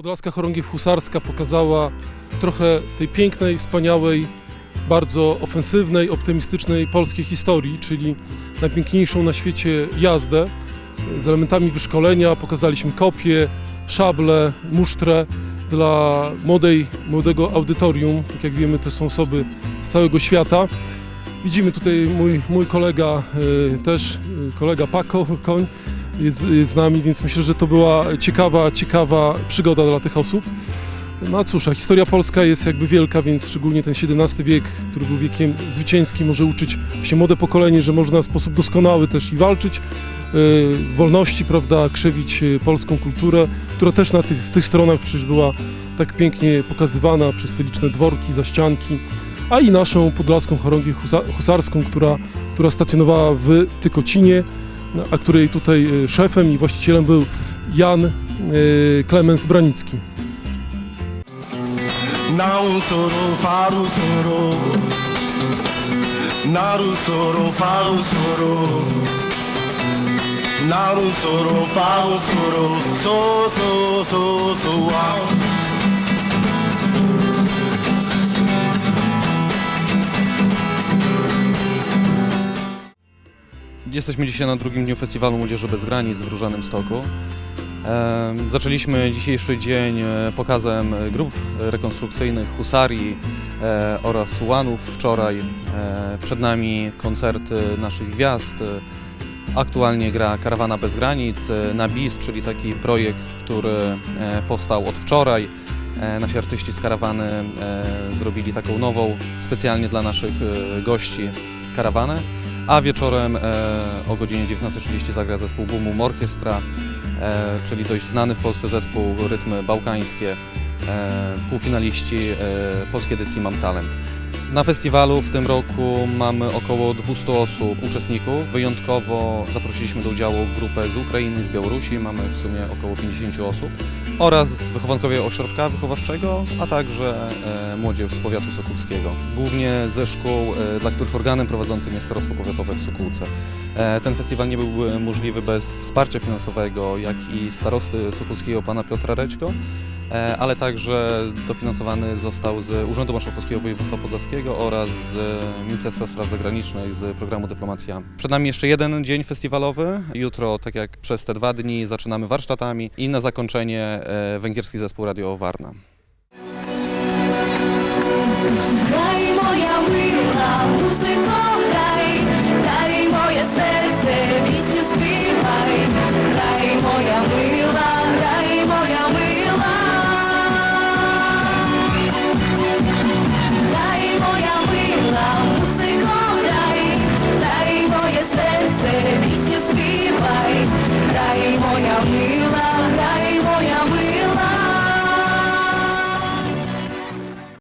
Podlaska Chorągiew Husarska pokazała trochę tej pięknej, wspaniałej, bardzo ofensywnej, optymistycznej polskiej historii, czyli najpiękniejszą na świecie jazdę z elementami wyszkolenia. Pokazaliśmy kopie, szable, musztrę dla młodej, młodego audytorium. Tak jak wiemy, to są osoby z całego świata. Widzimy tutaj mój, mój kolega y, też, y, kolega Paco Koń jest, jest z nami, więc myślę, że to była ciekawa, ciekawa przygoda dla tych osób. No a cóż, a historia polska jest jakby wielka, więc szczególnie ten XVII wiek, który był wiekiem zwycięskim, może uczyć się młode pokolenie, że można w sposób doskonały też i walczyć y, w wolności, prawda, krzewić y, polską kulturę, która też na tych, w tych stronach przecież była tak pięknie pokazywana przez te liczne dworki, zaścianki, a i naszą podlaską chorągię husa- husarską, która, która stacjonowała w Tykocinie, a której tutaj y, szefem i właścicielem był Jan y, Klemens Branicki. Não soro, faro soro Naru soro, faro soro Naru soro, faro soro So, so, so, so, wow Jesteśmy dzisiaj na drugim dniu Festiwalu Młodzieży Bez Granic w Różanym Stoku. Zaczęliśmy dzisiejszy dzień e, pokazem grup rekonstrukcyjnych Husarii e, oraz Łanów wczoraj. E, Przed nami koncerty naszych gwiazd. Aktualnie gra Karawana Bez Granic, na BIS, czyli taki projekt, który powstał od wczoraj. Nasi artyści z karawany zrobili taką nową, specjalnie dla naszych gości karawanę. A wieczorem e, o godzinie 19.30 zagra zespół Boom Orchestra, e, czyli dość znany w Polsce zespół rytmy bałkańskie, e, półfinaliści polskiej edycji Mam Talent. Na festiwalu w tym roku mamy około 200 osób, uczestników. Wyjątkowo zaprosiliśmy do udziału grupę z Ukrainy, z Białorusi, mamy w sumie około 50 osób oraz wychowankowie ośrodka wychowawczego, a także e, młodzież z powiatu sokółskiego. Głównie ze szkół, e, dla których organem prowadzącym jest Starostwo Powiatowe w Sokółce. E, ten festiwal nie byłby możliwy bez wsparcia finansowego, jak i starosty sokółskiego pana Piotra Rećko, e, ale także dofinansowany został z Urzędu Marszałkowskiego Województwa Podlaskiego oraz z e, Ministerstwa Spraw Zagranicznych z programu Dyplomacja. Przed nami jeszcze jeden dzień festiwalowy. Jutro, tak jak przez te dwa dni, zaczynamy warsztatami i na zakończenie e, węgierski zespół Radio Warna.